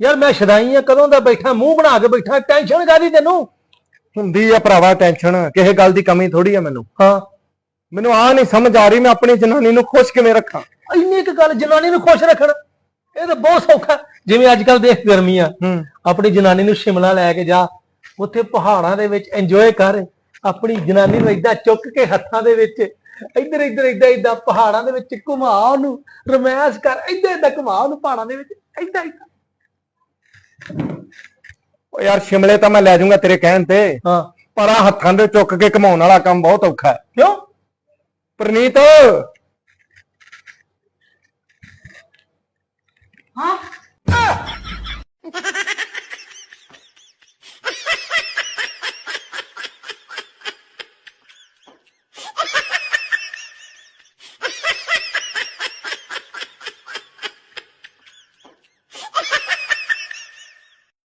ਯਾਰ ਮੈਂ ਸ਼ਦਾਈ ਆ ਕਦੋਂ ਦਾ ਬੈਠਾ ਮੂੰਹ ਬਣਾ ਕੇ ਬੈਠਾ ਟੈਨਸ਼ਨ ਕਾਦੀ ਤੈਨੂੰ? ਹੁੰਦੀ ਆ ਭਰਾਵਾ ਟੈਨਸ਼ਨ ਕਿਸੇ ਗੱਲ ਦੀ ਕਮੀ ਥੋੜੀ ਆ ਮੈਨੂੰ। ਹਾਂ। ਮੈਨੂੰ ਆ ਨਹੀਂ ਸਮਝ ਆ ਰਹੀ ਮੈਂ ਆਪਣੀ ਜਨਾਨੀ ਨੂੰ ਖੁਸ਼ ਕਿਵੇਂ ਰੱਖਾਂ? ਇੰਨੀ ਕੁ ਗੱਲ ਜਨਾਨੀ ਨੂੰ ਖੁਸ਼ ਰੱਖਣ ਇਹ ਤਾਂ ਬਹੁਤ ਸੌਖਾ। ਜਿਵੇਂ ਅੱਜ ਕੱਲ ਦੇਖ ਗਰਮੀ ਆ ਆਪਣੀ ਜਨਾਨੀ ਨੂੰ ਸ਼ਿਮਲਾ ਲੈ ਕੇ ਜਾ ਉੱਥੇ ਪਹਾੜਾਂ ਦੇ ਵਿੱਚ ਇੰਜੋਏ ਕਰ ਆਪਣੀ ਜਨਾਨੀ ਨੂੰ ਏਦਾਂ ਚੁੱਕ ਕੇ ਹੱਥਾਂ ਦੇ ਵਿੱਚ ਇੱਧਰ ਇੱਧਰ ਏਦਾਂ ਏਦਾਂ ਪਹਾੜਾਂ ਦੇ ਵਿੱਚ ਘੁਮਾ ਉਹਨੂੰ ਰਮੈਸ ਕਰ ਏਦਾਂ ਏਦਾਂ ਘੁਮਾ ਉਹਨੂੰ ਪਹਾੜਾਂ ਦੇ ਵਿੱਚ ਏਦਾਂ ਏਦਾਂ ਓ ਯਾਰ ਸ਼ਿਮਲੇ ਤਾਂ ਮੈਂ ਲੈ ਜਾਊਂਗਾ ਤੇਰੇ ਕਹਿਣ ਤੇ। ਹਾਂ। ਪਰ ਆ ਹੱਥਾਂ ਦੇ ਚੁੱਕ ਕੇ ਕਮਾਉਣ ਵਾਲਾ ਕੰਮ ਬਹੁਤ ਔਖਾ ਹੈ। ਕਿਉਂ? ਪ੍ਰਨੀਤ! ਹਾਂ?